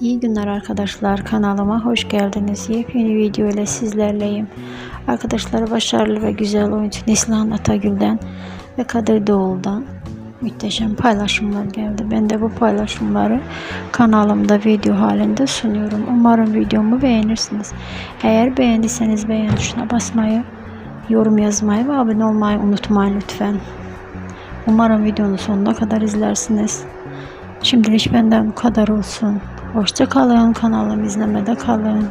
İyi günler arkadaşlar kanalıma hoş geldiniz. Yepyeni video ile sizlerleyim. Arkadaşlar başarılı ve güzel oyuncu Neslihan Atagül'den ve Kadir Doğulu'dan muhteşem paylaşımlar geldi. Ben de bu paylaşımları kanalımda video halinde sunuyorum. Umarım videomu beğenirsiniz. Eğer beğendiyseniz beğen tuşuna basmayı, yorum yazmayı ve abone olmayı unutmayın lütfen. Umarım videonun sonuna kadar izlersiniz. Şimdilik benden bu kadar olsun. Hoşça kalın. Kanalımı izlemede kalın.